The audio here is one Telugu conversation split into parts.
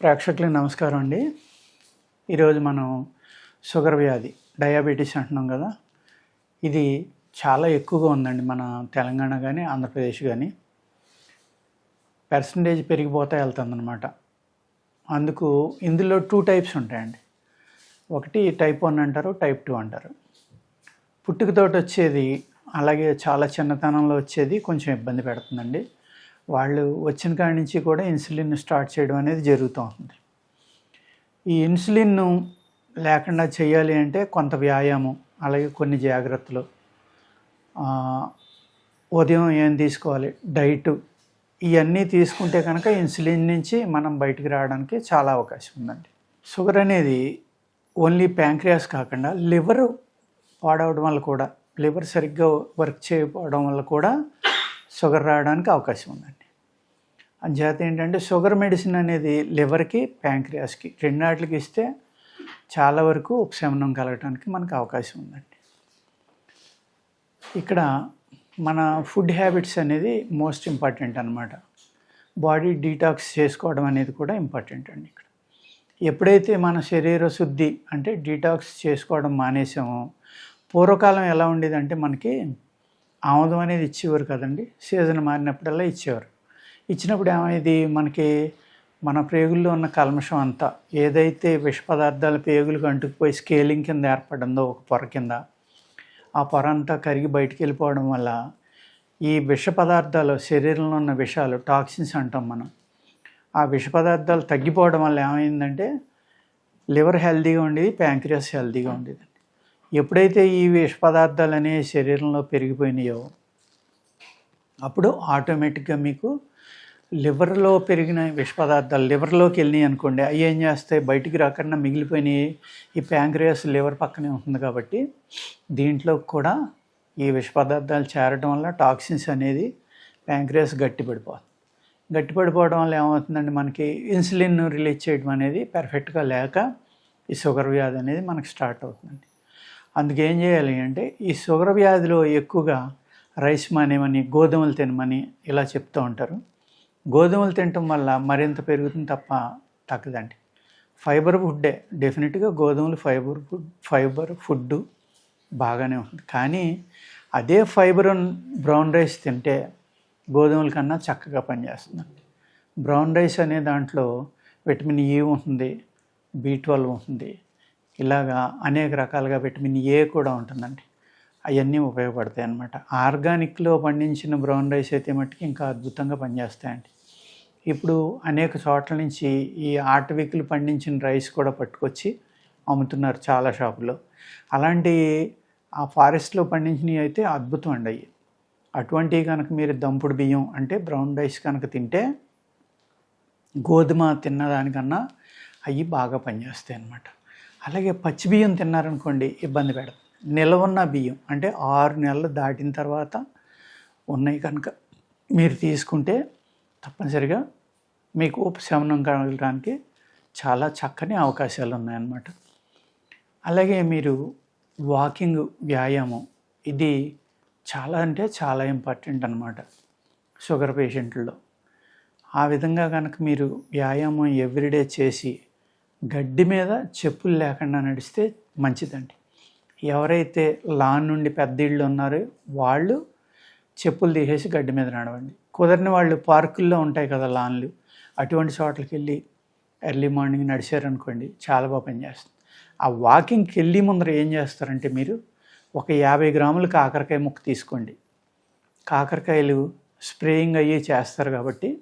ప్రేక్షకులకు నమస్కారం అండి. ఈరోజు మనం షుగర్ వ్యాధి డయాబెటీస్ అంటున్నాం కదా. ఇది చాలా ఎక్కువగా ఉందండి మన తెలంగాణ కానీ ఆంధ్రప్రదేశ్ కానీ పర్సంటేజ్ పెరిగిపోతా వెళ్తుందన్నమాట. అందుకు ఇందులో టూ టైప్స్ ఉంటాయండి. ఒకటి టైప్ వన్ అంటారు టైప్ టూ అంటారు. పుట్టుకతోటి వచ్చేది అలాగే చాలా చిన్నతనంలో వచ్చేది కొంచెం ఇబ్బంది పెడుతుందండి. వాళ్ళు వచ్చిన కాడి నుంచి కూడా ఇన్సులిన్ స్టార్ట్ చేయడం అనేది జరుగుతూ ఉంటుంది. ఈ ఇన్సులిన్ను లేకుండా చేయాలి అంటే కొంత వ్యాయామం అలాగే కొన్ని జాగ్రత్తలు. ఉదయం ఏం తీసుకోవాలి డైట్ ఇవన్నీ తీసుకుంటే కనుక ఇన్సులిన్ నుంచి మనం బయటికి రావడానికి చాలా అవకాశం ఉందండి. షుగర్ అనేది ఓన్లీ ప్యాంక్రియాస్ కాకుండా లివర్ పాడవడం వల్ల కూడా లివర్ సరిగ్గా వర్క్ చేయకపోవడం వల్ల కూడా షుగర్ రావడానికి అవకాశం ఉందండి. అంచేత ఏంటంటే షుగర్ మెడిసిన్ అనేది లివర్కి ప్యాంక్రియాస్కి రెండాటికి ఇస్తే చాలా వరకు ఉపశమనం కలగడానికి మనకు అవకాశం ఉందండి. ఇక్కడ మన ఫుడ్ హ్యాబిట్స్ అనేది మోస్ట్ ఇంపార్టెంట్ అనమాట బాడీ డీటాక్స్ చేసుకోవడం అనేది కూడా ఇంపార్టెంట్ అండి ఇక్కడ. ఎప్పుడైతే మన శరీర శుద్ధి అంటే డీటాక్స్ చేసుకోవడం మానేసామో పూర్వకాలం ఎలా ఉండేదంటే మనకి ఆముదం అనేది ఇచ్చేవారు కదండి. సీజన్ మారినప్పుడల్లా ఇచ్చేవారు. ఇచ్చినప్పుడు ఏమైంది? మనకి మన ప్రేగుల్లో ఉన్న కల్మషం అంతా ఏదైతే విష పదార్థాలు పేగులకు అంటుకుపోయి స్కేలింగ్ కింద ఏర్పడిందో ఒక పొర కింద ఆ పొర అంతా కరిగి బయటికి వెళ్ళిపోవడం వల్ల ఈ విష పదార్థాలు శరీరంలో ఉన్న విషాలు టాక్సిన్స్ అంటాం మనం ఆ విష పదార్థాలు తగ్గిపోవడం వల్ల ఏమైందంటే లివర్ హెల్దీగా ఉండేది ప్యాంక్రియాస్ హెల్దీగా ఉండేది. ఎప్పుడైతే ఈ విష పదార్థాలు అనేవి శరీరంలో పెరిగిపోయినాయో అప్పుడు ఆటోమేటిక్గా మీకు లివర్లో పెరిగిన విష పదార్థాలు లివర్లోకి వెళ్ళినాయి అనుకోండి అవి ఏం చేస్తాయి? బయటికి రాకుండా మిగిలిపోయినాయి. ఈ ప్యాంక్రియాస్ లివర్ పక్కనే ఉంటుంది కాబట్టి దీంట్లో కూడా ఈ విష పదార్థాలు చేరడం వల్ల టాక్సిన్స్ అనేది ప్యాంక్రియాస్ గట్టిపడిపోతుంది గట్టిపడిపోవడం వల్ల ఏమవుతుందండి మనకి ఇన్సులిన్ రిలీజ్ చేయడం అనేది పర్ఫెక్ట్గా లేక ఈ షుగర్ వ్యాధి అనేది మనకు స్టార్ట్ అవుతుందండి. అందుకే ఏం చేయాలి అంటే ఈ షుగర్ వ్యాధిలో ఎక్కువగా రైస్ మానేమని గోధుమలు తినమని ఇలా చెప్తూ ఉంటారు. గోధుమలు తినటం వల్ల మరింత పెరుగుతుంది తప్ప తగ్గదండి. ఫైబర్ ఫుడ్డే డెఫినెట్గా గోధుమలు ఫైబర్ ఫుడ్ ఫైబర్ ఫుడ్ బాగానే ఉంటుంది. కానీ అదే ఫైబర్ బ్రౌన్ రైస్ తింటే గోధుమల కన్నా చక్కగా పనిచేస్తుందండి. బ్రౌన్ రైస్ అనే దాంట్లో విటమిన్ ఈ e ఉంటుంది బి ట్వెల్వ్ ఉంటుంది. ఇలాగా అనేక రకాలుగా విటమిన్ ఏ e కూడా ఉంటుందండి. అవన్నీ ఉపయోగపడతాయి అన్నమాట. ఆర్గానిక్లో పండించిన బ్రౌన్ రైస్ అయితే మట్టుకు ఇంకా అద్భుతంగా పనిచేస్తాయండి. ఇప్పుడు అనేక చోట్ల నుంచి ఈ ఆటవికులు పండించిన రైస్ కూడా పట్టుకొచ్చి అమ్ముతున్నారు చాలా షాపులో అలాంటి ఆ ఫారెస్ట్లో పండించినవి అయితే అద్భుతం అండి అవి. అటువంటివి కనుక మీరు దంపుడు బియ్యం అంటే బ్రౌన్ రైస్ కనుక తింటే గోధుమ తిన్నదానికన్నా అవి బాగా పనిచేస్తాయి అన్నమాట. అలాగే పచ్చి బియ్యం తిన్నారనుకోండి ఇబ్బంది పెడదు నిలవున్న బియ్యం అంటే ఆరు నెలలు దాటిన తర్వాత ఉన్నాయి కనుక మీరు తీసుకుంటే తప్పనిసరిగా మీకు ఉపశమనం కలగడానికి చాలా చక్కని అవకాశాలు ఉన్నాయన్నమాట. అలాగే మీరు వాకింగ్ వ్యాయామం ఇది చాలా అంటే చాలా ఇంపార్టెంట్ అనమాట షుగర్ పేషెంట్లో ఆ విధంగా కనుక మీరు వ్యాయామం ఎవ్రీడే చేసి గడ్డి మీద చెప్పులు లేకుండా నడిస్తే మంచిదండి. ఎవరైతే లాన్ నుండి పెద్ద ఇళ్ళు ఉన్నారో వాళ్ళు చెప్పులు తీసేసి గడ్డి మీద నడవండి. కుదరని వాళ్ళు పార్కుల్లో ఉంటాయి కదా లాన్లు. అటువంటి చోట్లకి వెళ్ళి ఎర్లీ మార్నింగ్ నడిచారనుకోండి చాలా బాగా పనిచేస్తుంది ఆ వాకింగ్కి వెళ్ళి ముందర ఏం చేస్తారంటే మీరు ఒక యాభై గ్రాములు కాకరకాయ ముక్క తీసుకోండి. కాకరకాయలు స్ప్రేయింగ్ అయ్యి చేస్తారు కాబట్టి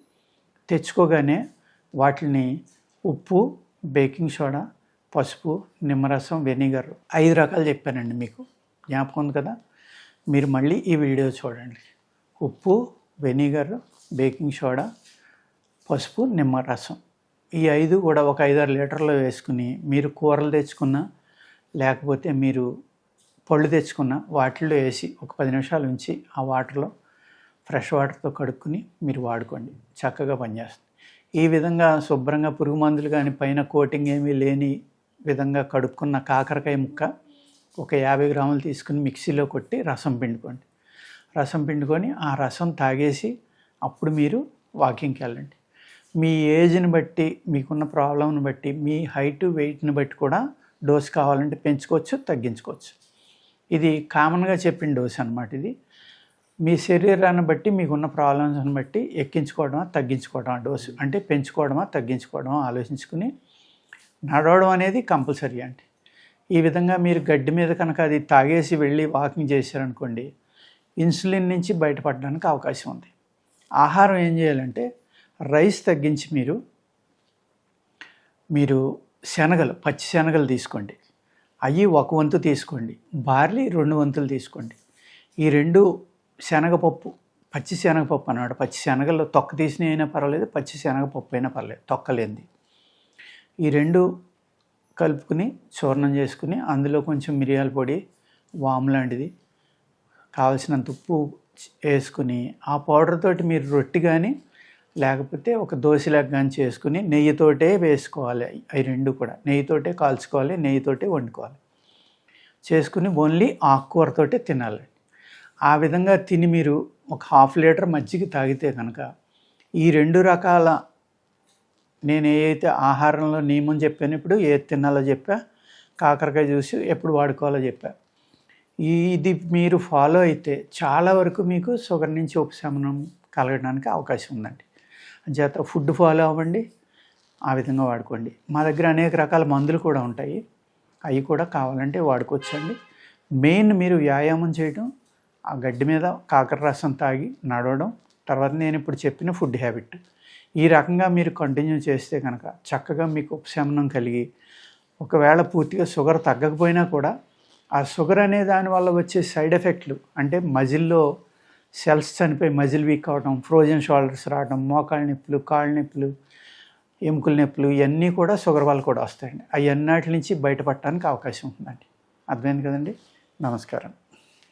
తెచ్చుకోగానే వాటిని ఉప్పు బేకింగ్ సోడా పసుపు నిమ్మరసం వెనిగర్ ఐదు రకాలు చెప్పానండి మీకు. జ్ఞాపకం ఉంది కదా? మీరు మళ్ళీ ఈ వీడియో చూడండి. ఉప్పు వెనిగర్ బేకింగ్ సోడా పసుపు నిమ్మరసం. ఈ ఐదు కూడా ఒక ఐదారు లీటర్లు వేసుకుని మీరు కూరలు తెచ్చుకున్నా లేకపోతే మీరు పళ్ళు తెచ్చుకున్న వాటిల్లో వేసి ఒక పది నిమిషాలు ఉంచి ఆ వాటర్లో ఫ్రెష్ వాటర్తో కడుక్కుని మీరు వాడుకోండి. చక్కగా పనిచేస్తుంది. ఈ విధంగా శుభ్రంగా పురుగు మందులు కానీ పైన కోటింగ్ ఏమీ లేని విధంగా కడుక్కున్న కాకరకాయ ముక్క ఒక యాభై గ్రాములు తీసుకుని మిక్సీలో కొట్టి రసం పిండుకోండి. రసం పిండుకొని ఆ రసం తాగేసి అప్పుడు మీరు వాకింగ్కి వెళ్ళండి. మీ ఏజ్ని బట్టి మీకున్న ప్రాబ్లంని బట్టి మీ హైట్ వెయిట్ని బట్టి కూడా డోస్ కావాలంటే పెంచుకోవచ్చు తగ్గించుకోవచ్చు. ఇది కామన్గా చెప్పిన డోస్ అనమాట ఇది. మీ శరీరాన్ని బట్టి మీకున్న ప్రాబ్లమ్స్ని బట్టి ఎక్కించుకోవడమా తగ్గించుకోవడమా డోసు? అంటే పెంచుకోవడమా తగ్గించుకోవడమా ఆలోచించుకుని నడవడం అనేది కంపల్సరీ అండి. ఈ విధంగా మీరు గడ్డి మీద కనుక అది తాగేసి వెళ్ళి వాకింగ్ చేశారనుకోండి ఇన్సులిన్ నుంచి బయటపడడానికి అవకాశం ఉంది. ఆహారం ఏం చేయాలంటే రైస్ తగ్గించి మీరు మీరు శనగలు పచ్చి శనగలు తీసుకోండి. అవి ఒక వంతు తీసుకోండి. బార్లీ రెండు వంతులు తీసుకోండి. ఈ రెండు శనగపప్పు పచ్చి శనగపప్పు అన్నమాట. పచ్చి శనగలు తొక్క తీసిన అయినా పర్వాలేదు పచ్చి శనగపప్పు అయినా పర్లేదు తొక్కలేంది ఈ రెండు కలుపుకుని చూర్ణం చేసుకుని అందులో కొంచెం మిరియాల పొడి వాము లాంటిది కావలసినంత ఉప్పు వేసుకుని ఆ పౌడర్ తోటి మీరు రొట్టి కానీ లేకపోతే ఒక దోశలాగా కానీ చేసుకుని నెయ్యితోటే వేసుకోవాలి. అవి రెండు కూడా నెయ్యితోటే కాల్చుకోవాలి నెయ్యితోటే వండుకోవాలి. చేసుకుని ఓన్లీ ఆకుకూరతోటే తినాలి ఆ విధంగా తిని మీరు ఒక హాఫ్ లీటర్ మజ్జిగ తాగితే కనుక ఈ రెండు రకాల నేను ఏ అయితే ఆహారంలో నియమం చెప్పాను ఇప్పుడు ఏది తినాలో చెప్పా కాకరకాయ జ్యూస్ ఎప్పుడు వాడుకోవాలో చెప్పా. ఇది మీరు ఫాలో అయితే చాలా వరకు మీకు షుగర్ నుంచి ఉపశమనం కలగడానికి అవకాశం ఉందండి. చేత ఫుడ్ ఫాలో అవ్వండి ఆ విధంగా వాడుకోండి. మా దగ్గర అనేక రకాల మందులు కూడా ఉంటాయి. అవి కూడా కావాలంటే వాడుకోవచ్చండి. మెయిన్ మీరు వ్యాయామం చేయడం ఆ గడ్డి మీద కాకర రసం తాగి నడవడం తర్వాత నేను ఇప్పుడు చెప్పిన ఫుడ్ హ్యాబిట్ ఈ రకంగా మీరు కంటిన్యూ చేస్తే కనుక చక్కగా మీకు ఉపశమనం కలిగి ఒకవేళ పూర్తిగా షుగర్ తగ్గకపోయినా కూడా ఆ షుగర్ అనే దానివల్ల వచ్చే సైడ్ ఎఫెక్ట్లు అంటే మజిల్లో సెల్స్ చనిపోయి మజిల్ వీక్ అవడం ఫ్రోజన్ షోల్డర్స్ రావడం మోకాళ్ళ నొప్పులు కాళ్ళ నొప్పులు ఎముకల నొప్పులు ఇవన్నీ కూడా షుగర్ వల్ల కూడా వస్తాయండి. అవి అన్నిటి నుంచి బయటపడటానికి అవకాశం ఉంటుందండి. అర్థమైంది కదండి? నమస్కారం.